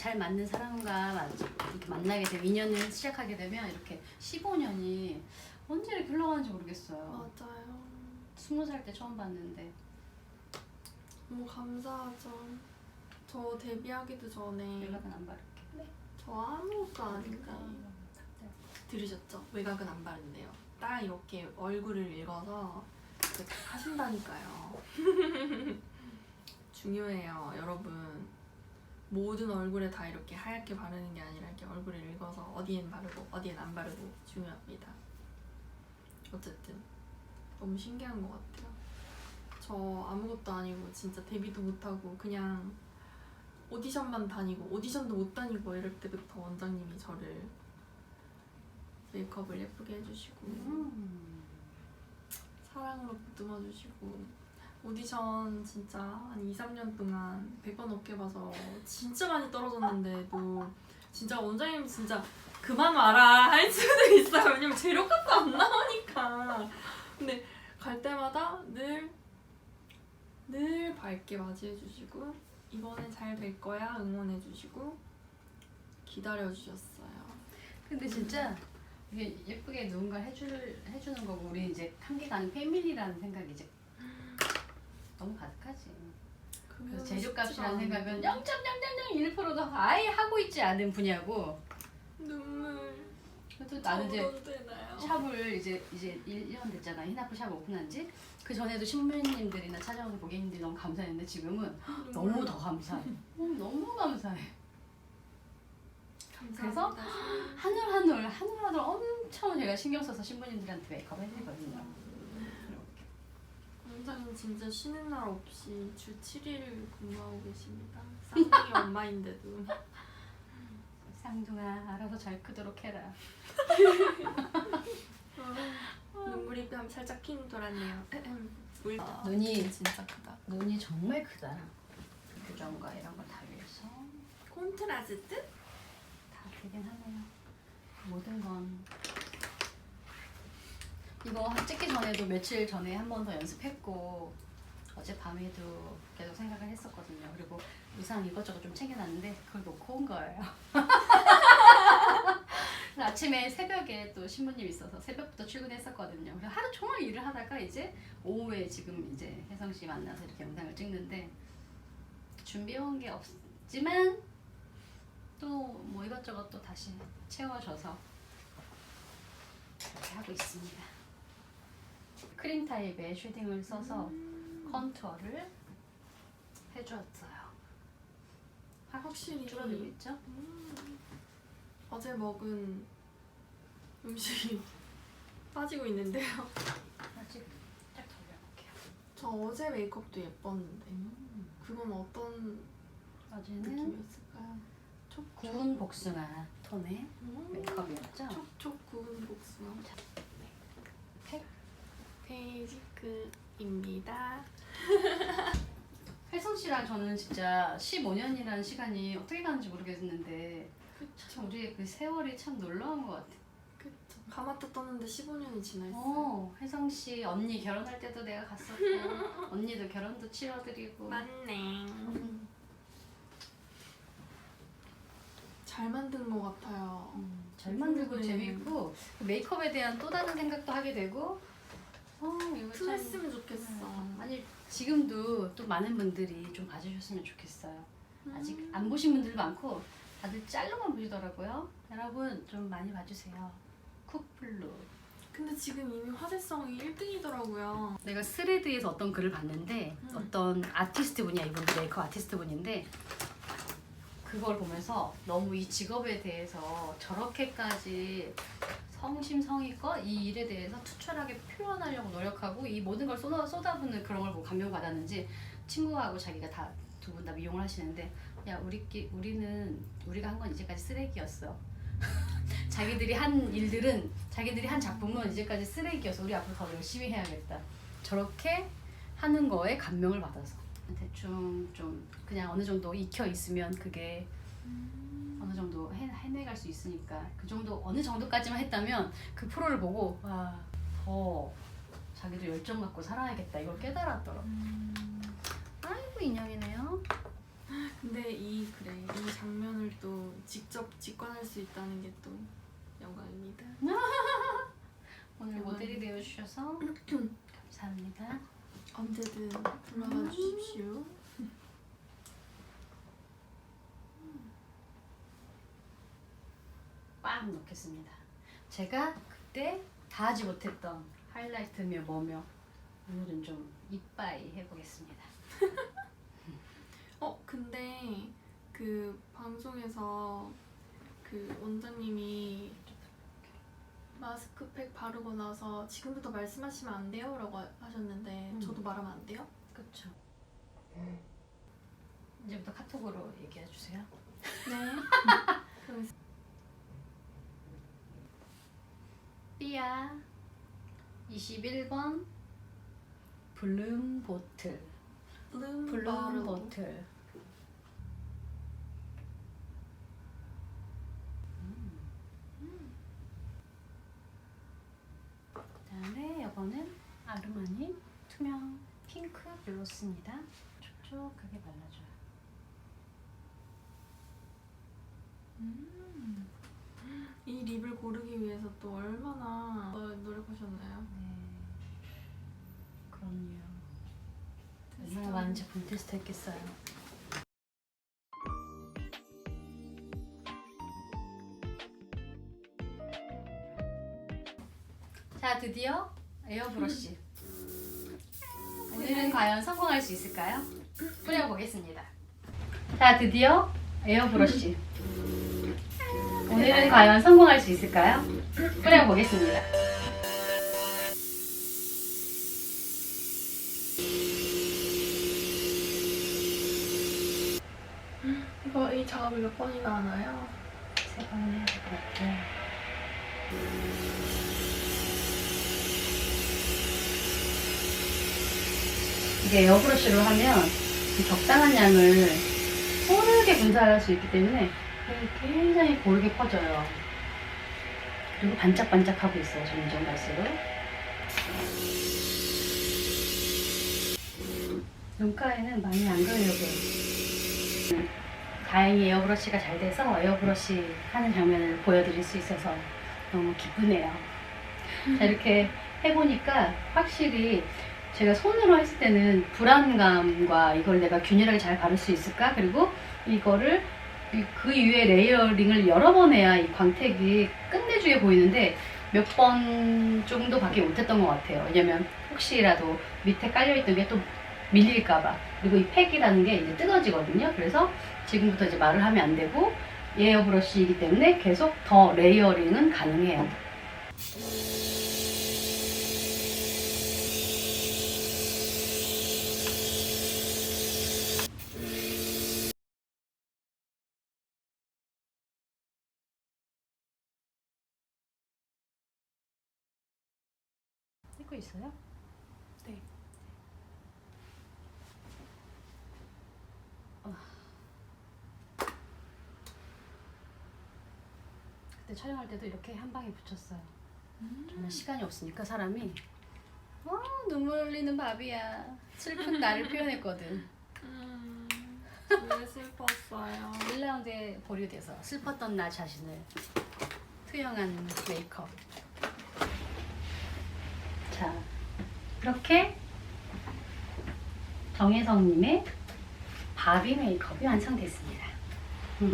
잘 맞는 사람과 만- 이렇게 만나게 되면 인연을 시작하게 되면 이렇게 15년이 언제 이렇게 흘러가는지 모르겠어요. 맞아요. 스무 살 때 처음 봤는데 너무 감사하죠. 저 데뷔하기도 전에 연락은 안 바를게. 저 아무것도 아닌가. 들으셨죠? 외곽은 안 바른대요. 딱 이렇게 얼굴을 읽어서 이렇게 하신다니까요. 중요해요, 여러분. 모든 얼굴에 다 이렇게 하얗게 바르는 게 아니라 이렇게 얼굴을 읽어서 어디엔 바르고 어디엔 안 바르고 중요합니다. 어쨌든 너무 신기한 것 같아요. 저 아무것도 아니고 진짜 데뷔도 못하고 그냥 오디션만 다니고 오디션도 못 다니고 이럴 때부터 원장님이 저를 메이크업을 예쁘게 해주시고 음. 사랑으로 보듬어 주시고 오디션 진짜 한 2, 3년 동안 100번 넘게 봐서 진짜 많이 떨어졌는데도 진짜 원장님 진짜 그만 와라 할 수도 있어요. 왜냐면 재료값도 안 나오니까. 근데 갈 때마다 늘 늘 밝게 맞이해 주시고 이번엔 잘 될 거야 응원해 주시고 기다려 주셨어요. 근데 진짜 이게 예쁘게 누군가 해줄 해주는 거고 우리 이제 함께 가는 패밀리라는 생각이 이제 너무 가득하지. 그래서 재료값이라는 생각은 0.001%도 아예 하고 있지 않은 분야고. 눈물 그래도 나는 이제 적어도 되나요? 샵을 이제 이제 1년 됐잖아. 히나프 샵 오픈한지. 그 전에도 신부님들이나 찾아오는 고객님들이 너무 감사했는데 지금은 너무 더 감사해. 어, 너무 감사해. 감사합니다. 한올 한올 한올 한올 엄청 제가 신경 써서 신부님들한테 메이크업 해드리거든요. 원장님 진짜 쉬는 날 없이 주 7일 근무하고 계십니다. 쌍둥이 엄마인데도 쌍둥아 알아서 잘 크도록 해라. 눈물이 뺨 살짝 핑 돌았네요. 물 눈이 진짜 크다. 눈이 정말 크다. 교정과 이런 거다 위해서 콘트라스트? 다 되긴 하네요. 모든 건 이거 찍기 전에도 며칠 전에 한 번 더 연습했고 어제 밤에도 계속 생각을 했었거든요. 그리고 의상 이것저것 좀 챙겨놨는데 그걸 놓고 온 거예요. 아침에 새벽에 또 신부님 있어서 새벽부터 출근했었거든요. 그래서 하루 종일 일을 하다가 이제 오후에 지금 이제 혜성 씨 만나서 이렇게 영상을 찍는데 준비해온 게 없지만 또 뭐 이것저것 또 다시 채워져서 이렇게 하고 있습니다. 크림 타입의 쉐딩을 써서 컨투어를 해주었어요. 확실히 줄어들고 있죠? 음, 어제 먹은 음식이 빠지고 있는데요. 아직 딱 돌려볼게요. 저 어제 메이크업도 예뻤는데 음, 그건 어떤 어제는 느낌이었을까요? 구운 복숭아 톤의 음, 메이크업이었죠? 촉촉 구운 복숭아. 팩. 베이지크입니다. 혜성 씨랑 저는 진짜 15년이라는 시간이 어떻게 가는지 모르겠는데 참 우리의 그 세월이 참 놀라운 것 같아. 그쵸. 가마터 떴는데 15년이 지나 있어요. 어, 혜성 씨 언니 결혼할 때도 내가 갔었고 언니도 결혼도 치러드리고 맞네. 음, 잘 만든 것 같아요. 음, 잘 만들고 네. 재밌고 그 메이크업에 대한 또 다른 생각도 하게 되고 어 이거 참 투했으면 좋겠어. 음, 아니 지금도 또 많은 분들이 좀 봐주셨으면 좋겠어요. 아직 음. 안 보신 분들 많고 다들 짤로만 보시더라고요. 여러분 좀 많이 봐주세요. 쿡블루. 근데 지금 이미 화제성이 1등이더라고요. 내가 스레드에서 어떤 글을 봤는데 음. 어떤 아티스트 분이야 이분도 메이크업 아티스트 분인데 그걸 보면서 너무 이 직업에 대해서 저렇게까지 성심성의껏 이 일에 대해서 투철하게 표현하려고 노력하고 이 모든 걸 쏟아, 쏟아붓는 그런 걸 보고 감명받았는지 친구하고 자기가 다 두 분 다 미용을 하시는데 야 우리끼 우리는 우리가 한 건 이제까지 쓰레기였어. 자기들이 한 일들은 자기들이 한 작품은 이제까지 쓰레기였어. 우리 앞으로 더 열심히 해야겠다. 저렇게 하는 거에 감명을 받아서 대충 좀 그냥 어느 정도 익혀 있으면 그게 어느 정도 해, 해내갈 수 있으니까 그 정도 어느 정도까지만 했다면 그 프로를 보고 와더 자기도 열정 갖고 살아야겠다 이걸 깨달았더라고. 아이고 인형이네요. 근데 이 그래 이 장면을 또 직접 직관할 수 있다는 게 또 영광입니다. 오늘. 모델이 되어 주셔서 감사합니다. 언제든 불러봐 주십시오. 빡 넣겠습니다. 제가 그때 다 하지 못했던 하이라이트며 뭐며 오늘은 좀 이빠이 해보겠습니다. 어 근데 그 방송에서 그 원장님이 마스크팩 바르고 나서 지금부터 말씀하시면 안 돼요라고 하- 하셨는데 음. 저도 말하면 안 돼요? 그렇죠. 이제부터 카톡으로 얘기해 주세요. 네. 그럼 삐야 21번 블룸 보틀 블룸 블룸. 보틀 그다음에 이거는 아르마니 투명 핑크 글로스입니다. 촉촉하게 발라줘요. 음. 이 립을 고르기 위해서 또 얼마나 어, 노력하셨나요? 네, 그럼요. 얼마나 많은 제품 테스트했겠어요. 자, 드디어 에어브러쉬. 오늘은 과연 성공할 수 있을까요? 뿌려보겠습니다. 자, 드디어 에어브러쉬. 오늘은 과연 성공할 수 있을까요? 뿌려보겠습니다. 이거 이 작업을 몇 번이나 하나요? 세번 해야 될것 같아요. 이게 에어브러쉬로 하면 이 적당한 양을 빠르게 분사할 수 있기 때문에 굉장히 고르게 퍼져요. 그리고 반짝반짝하고 있어요. 점점 갈수록. 눈가에는 많이 안 그려져요. 다행히 에어브러쉬가 잘 돼서 에어브러쉬 하는 장면을 보여드릴 수 있어서 너무 기쁘네요. 자, 이렇게 해보니까 확실히 제가 손으로 했을 때는 불안감과 이걸 내가 균일하게 잘 바를 수 있을까? 그리고 이거를 이- 그 이후에 레이어링을 여러 번 해야 이 광택이 끝내주게 보이는데 몇 번 정도밖에 못했던 것 같아요. 왜냐면 혹시라도 밑에 깔려있던 게 또 밀릴까봐. 그리고 이 팩이라는 게 이제 뜯어지거든요. 그래서 지금부터 이제 말을 하면 안 되고 에어 브러쉬이기 때문에 계속 더 레이어링은 가능해요. 찍고 있어요? 네. 그때 촬영할 때도 이렇게 한 방에 붙였어요. 정말 시간이 없으니까 사람이 와 눈물 흘리는 밥이야. 슬픈 나를 표현했거든. 음, 왜 슬펐어요? 1라운드에 보류돼서 슬펐던 나 자신을 투영한 메이크업. 자, 이렇게 정혜성님의 바비 메이크업이 완성됐습니다.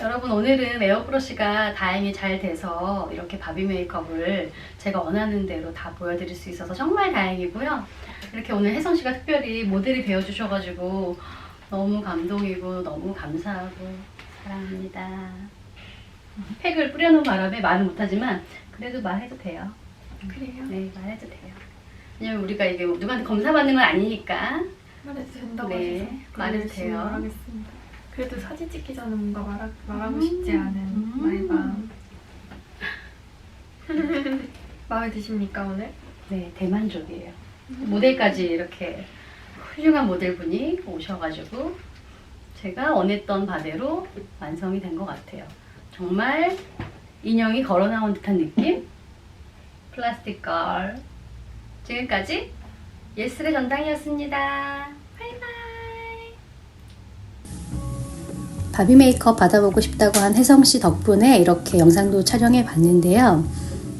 여러분 오늘은 에어브러쉬가 다행히 잘 돼서 이렇게 바비 메이크업을 제가 원하는 대로 다 보여드릴 수 있어서 정말 다행이고요. 이렇게 오늘 혜성 씨가 특별히 모델이 되어주셔가지고 너무 감동이고 너무 감사하고 사랑합니다. 팩을 뿌려놓은 바람에 말은 못하지만 그래도 말해도 돼요. 그래요? 네, 말해도 돼요. 왜냐면 우리가 이게 누구한테 검사 받는 건 아니니까 말해도 된다고 네, 하셔서 말해도 돼요. 말하겠습니다. 그래도 사진 찍기 전에 뭔가 말하, 말하고 음. 싶지 않은 음. 나의 마음. 마음에 드십니까 오늘? 네, 대만족이에요. 모델까지 이렇게 훌륭한 모델분이 오셔가지고 제가 원했던 바대로 완성이 된 것 같아요. 정말 인형이 걸어 나온 듯한 느낌? 플라스틱 걸. 지금까지 예스의 전당이었습니다. 바이바이. 바비 메이크업 받아보고 싶다고 한 혜성 씨 덕분에 이렇게 영상도 촬영해 봤는데요.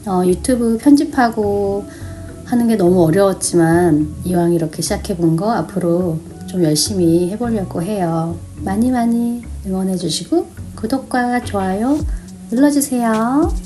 어, 유튜브 편집하고 하는 게 너무 어려웠지만 이왕 이렇게 시작해 본 거 앞으로 좀 열심히 해보려고 해요. 많이 많이 응원해 주시고 구독과 좋아요 눌러주세요.